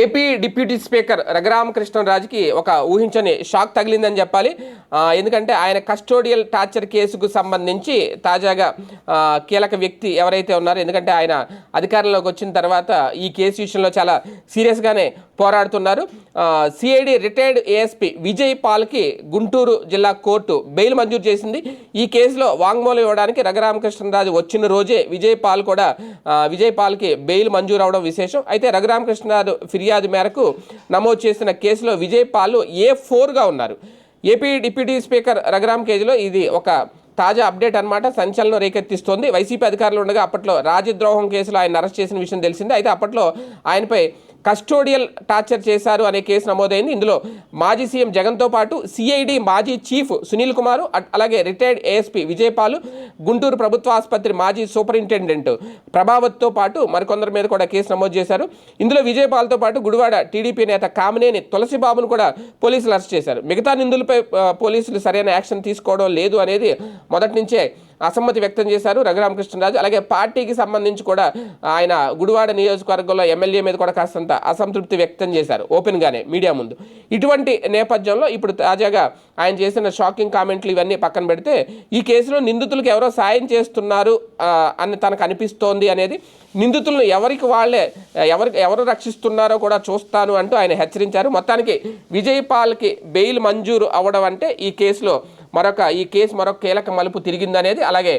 AP deputy speaker రఘురామకృష్ణరాజుకి ఒక ఊహించని shock తగిలిందని చెప్పాలి. ఎందుకంటే ఆయన కస్టోడియల్ టార్చర్ కేసుకు సంబంధించి తాజాగా కీలక వ్యక్తి ఎవరైతే ఉన్నారో ఎందుకంటే ఆయన అధికారంలోకి వచ్చిన తర్వాత ఈ కేసు విషయంలో చాలా సీరియస్గానే పోరాడుతున్నారు. సిఐడి రిటైర్డ్ ఏఎస్పీ విజయ్ పాల్కి గుంటూరు జిల్లా కోర్టు బెయిల్ మంజూరు చేసింది. ఈ కేసులో వాంగ్మూలం ఇవ్వడానికి రఘురామకృష్ణరాజు వచ్చిన రోజే విజయ్ పాల్ కూడా విజయ్ పాల్కి బెయిల్ మంజూరు అవడం విశేషం. అయితే రఘురామకృష్ణరాజు ఫిర్యాదు మేరకు నమోదు చేసిన కేసులో విజయ్ ఏ ఫోర్గా ఉన్నారు. ఏపీ డిప్యూటీ స్పీకర్ రఘురామ్ కేజీలో ఇది ఒక తాజా అప్డేట్ అన్నమాట. సంచలనం రేకెత్తిస్తోంది. వైసీపీ అధికారులు ఉండగా అప్పట్లో రాజద్రోహం కేసులో ఆయన అరెస్ట్ చేసిన విషయం తెలిసిందే. అయితే అప్పట్లో ఆయనపై కస్టోడియల్ టార్చర్ చేశారు అనే కేసు నమోదైంది. ఇందులో మాజీ సీఎం జగన్తో పాటు సిఐడి మాజీ చీఫ్ సునీల్ కుమార్ అట్- అలాగే రిటైర్డ్ ఏఎస్పీ విజయపాలు గుంటూరు ప్రభుత్వ ఆసుపత్రి మాజీ సూపరింటెండెంట్ ప్రభావత్తో పాటు మరికొందరి మీద కూడా కేసు నమోదు చేశారు. ఇందులో విజయపాల్తో పాటు గుడివాడ టీడీపీ నేత కామినేని తులసిబాబును కూడా పోలీసులు అరెస్ట్ చేశారు. మిగతా నిందులపై పోలీసులు సరైన యాక్షన్ తీసుకోవడం లేదు అనేది మొదటి నుంచే అసమ్మతి వ్యక్తం చేశారు రఘురామకృష్ణరాజు. అలాగే పార్టీకి సంబంధించి కూడా ఆయన గుడివాడ నియోజకవర్గంలో ఎమ్మెల్యే మీద కూడా కాస్తంత అసంతృప్తి వ్యక్తం చేశారు ఓపెన్గానే మీడియా ముందు. ఇటువంటి నేపథ్యంలో ఇప్పుడు తాజాగా ఆయన చేసిన షాకింగ్ కామెంట్లు ఇవన్నీ పక్కన పెడితే ఈ కేసులో నిందితులకు ఎవరో సాయం చేస్తున్నారు అని తనకు అనిపిస్తోంది అనేది నిందితులను ఎవరికి వాళ్ళే ఎవరికి ఎవరు రక్షిస్తున్నారో కూడా చూస్తాను అంటూ ఆయన హెచ్చరించారు. మొత్తానికి విజయ్ పాల్కి బెయిల్ మంజూరు అవ్వడం అంటే ఈ కేసులో మరొక ఈ కేసు మరొక కీలక మలుపు తిరిగిందనేది అలాగే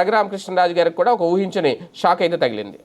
రఘురామకృష్ణరాజు గారికి కూడా ఒక ఊహించని షాక్ అయితే తగిలింది.